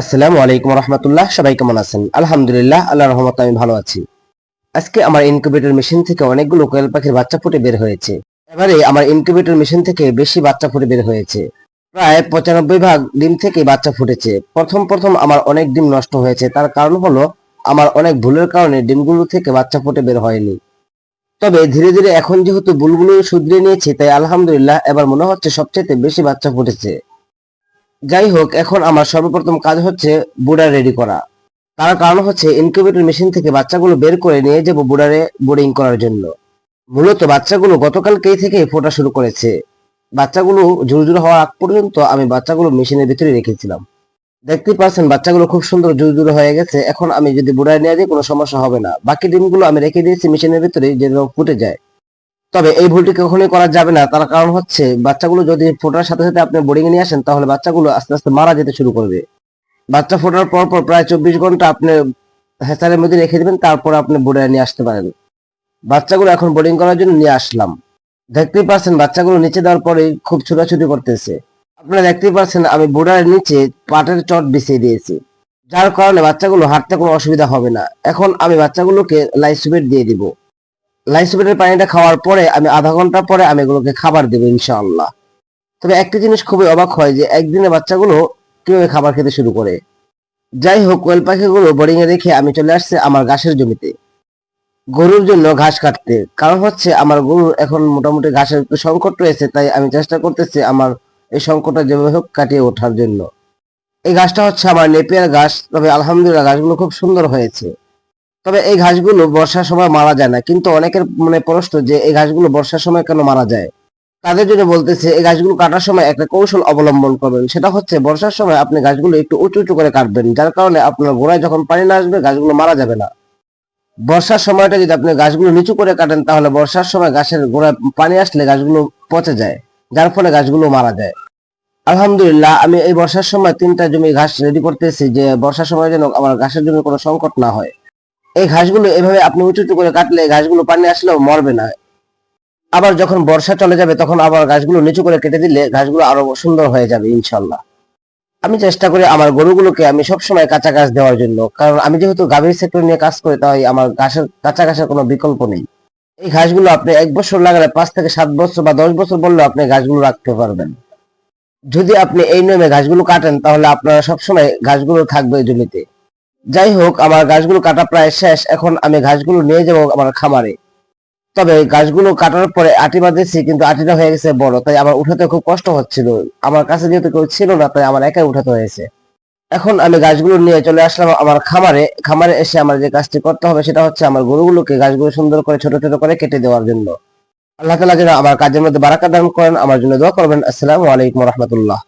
আসসালামু আলাইকুম রহমতুল্লাহ, সবাই কেমন আছেন? আলহামদুলিল্লাহ আল্লাহ রহমত আমি ভালো আছি। আজকে আমার ইনকিউবেটর মেশিন থেকে অনেকগুলো কোয়েল পাখির বাচ্চা ফুটে বের হয়েছে। এবারে আমার ইনকিউবেটর মেশিন থেকে বেশি বাচ্চা ফুটে বের হয়েছে। প্রায় পঁচানব্বই ভাগ ডিম থেকে বাচ্চা ফুটেছে। প্রথম প্রথম আমার অনেক ডিম নষ্ট হয়েছে। তার কারণ হলো, আমার অনেক ভুলের কারণে ডিমগুলো থেকে বাচ্চা ফুটে বের হয়নি। তবে ধীরে ধীরে এখন যেহেতু ভুলগুলো শুধরে নিয়েছি, তাই আলহামদুলিল্লাহ এবার মনে হচ্ছে সবচেয়ে বেশি বাচ্চা ফুটেছে। যাই হোক এখন আমার সর্বপ্রথম কাজ হচ্ছে বুড়া রেডি করা। তার কারণ হচ্ছে ইনকিউবেটর মেশিন থেকে বাচ্চাগুলো বের করে নিয়ে যাব বুড়ারে বোর্ডিং করার জন্য। মূলত বাচ্চাগুলো গতকালকেই থেকে ফোটা শুরু করেছে। বাচ্চাগুলো ঝুরঝুর হওয়ার আগ পর্যন্ত আমি বাচ্চাগুলো মেশিনের ভিতরে রেখেছিলাম। দেখতে পাচ্ছেন, বাচ্চাগুলো খুব সুন্দর ঝুরঝুর হয়ে গেছে। এখন আমি যদি বুড়ায় নিয়ে যাই, কোনো সমস্যা হবে না। বাকি ডিমগুলো আমি রেখে দিয়েছি মেশিনের ভিতরে যেন ফুটে যায়। তবে এই ভুলটি কখনোই করা যাবে না। তার কারণ হচ্ছে, বাচ্চাগুলো যদি ফোটার সাথে সাথে আপনি বোর্ডিং নিয়ে আসেন, তাহলে বাচ্চাগুলো আস্তে আস্তে মারা যেতে শুরু করবে। বাচ্চা ফোটার পর পর প্রায় চব্বিশ ঘণ্টা আপনি হ্যাচারের মধ্যে রেখে দেবেন, তারপর আপনি বোর্ডে নিয়ে আসতে পারেন। বাচ্চাগুলো এখন বোর্ডিং করার জন্য নিয়ে আসলাম। দেখতেই পাচ্ছেন, বাচ্চাগুলো নিচে দেওয়ার পরে খুব ছোটাছুটি করতেছে। আপনারা দেখতেই পাচ্ছেন, আমি বোর্ডার নিচে পাটের চট বিছিয়ে দিয়েছি। যার কারণে বাচ্চাগুলো হাঁটতে কোনো অসুবিধা হবে না। এখন আমি বাচ্চাগুলোকে লাইফ লাইসুবেট দিয়ে দিব। লাইসুবেটের পানিটা খাওয়ার পরে আমি আধা ঘণ্টা পরে আমি এগুলোকে খাবার দেবো ইনশাআল্লাহ। তবে একটা জিনিস খুবই অবাক হয় যে একদিনে বাচ্চাগুলো কীভাবে খাবার খেতে শুরু করে। যাই হোক, কোয়েল পাখিগুলো বোর্ডিং এ রেখে আমি চলে আসছে আমার ঘাসের জমিতে। গরুর জন্য ঘাস কাটতে। কারণ হচ্ছে আমার গরুর এখন মোটামুটি ঘাসের একটু সংকট রয়েছে, তাই আমি চেষ্টা করতেছি আমার এই সংকটটা যেভাবে হোক কাটিয়ে ওঠার জন্য। এই ঘাসটা হচ্ছে আমার নেপিয়ার ঘাস। তবে আলহামদুলিল্লাহ, ঘাসগুলো খুব সুন্দর হয়েছে। তবে এই ঘাসগুলো বর্ষার সময় মারা যায় না। কিন্তু অনেকের মনে প্রশ্ন যে এই ঘাসগুলো বর্ষার সময় কেন মারা যায়? তাদের জন্য বলতেছে, এই গাছগুলো কাটার সময় একটা কৌশল অবলম্বন করবেন। সেটা হচ্ছে, বর্ষার সময় আপনি গাছগুলো একটু উঁচু উঁচু করে কাটবেন, যার কারণে আপনার গোড়ায় যখন পানি না আসবে গাছগুলো মারা যাবে না। বর্ষার সময়টা যদি আপনি গাছগুলো নিচু করে কাটেন, তাহলে বর্ষার সময় গাছের গোড়ায় পানি আসলে গাছগুলো পচে যায়, যার ফলে গাছগুলো মারা যায়। আলহামদুলিল্লাহ, আমি এই বর্ষার সময় তিনটা জমি ঘাস রেডি করতেছি যে, বর্ষার সময় যেন আমার ঘাসের জন্য কোনো সংকট না হয়। এই ঘাসগুলো এভাবে আপনি উঁচু উঁচু করে কাটলে ঘাসগুলো পানি আসলেও মরবে না। আবার যখন বর্ষা চলে যাবে, তখন আবার গাছগুলো নিচু করে কেটে দিলে ঘাসগুলো আরও সুন্দর হয়ে যাবে ইনশাল্লাহ আমি চেষ্টা করি আমার গরুগুলোকে আমি সবসময় কাঁচা ঘাস দেওয়ার জন্য, কারণ আমি যেহেতু গাভীর সেক্টর নিয়ে কাজ করি, তাই আমার ঘাসের, কাঁচা ঘাসের কোনো বিকল্প নেই। এই ঘাসগুলো আপনি এক বছর লাগালে পাঁচ থেকে সাত বছর বা দশ বছর বললেও আপনি ঘাসগুলো রাখতে পারবেন। যদি আপনি এই নিয়মে ঘাসগুলো কাটেন, তাহলে আপনারা সবসময় ঘাসগুলো থাকবে জমিতে। যাই হোক আমার গাছগুলো কাটা প্রায় শেষ। এখন আমি ঘাসগুলো নিয়ে যাব আমার খামারে। তবে গাছগুলো কাটার পরে আটি বাঁধেছি, কিন্তু আটিটা হয়ে গেছে বড়, তাই আমার উঠাতে খুব কষ্ট হচ্ছিল। আমার কাছে যেহেতু কেউ ছিল না, তাই আমার একাই উঠাতে হয়েছে। এখন আমি গাছগুলো নিয়ে চলে আসলাম আমার খামারে। খামারে এসে আমার যে কাজটি করতে হবে, সেটা হচ্ছে আমার গরুগুলোকে গাছগুলো সুন্দর করে, ছোট ছোট করে কেটে দেওয়ার জন্য। আল্লাহ তালা যেন আমার কাজের মধ্যে বারাকা দান করেন, আমার জন্য দোয়া করবেন। আসসালামু আলাইকুম রহমতুল্লাহ।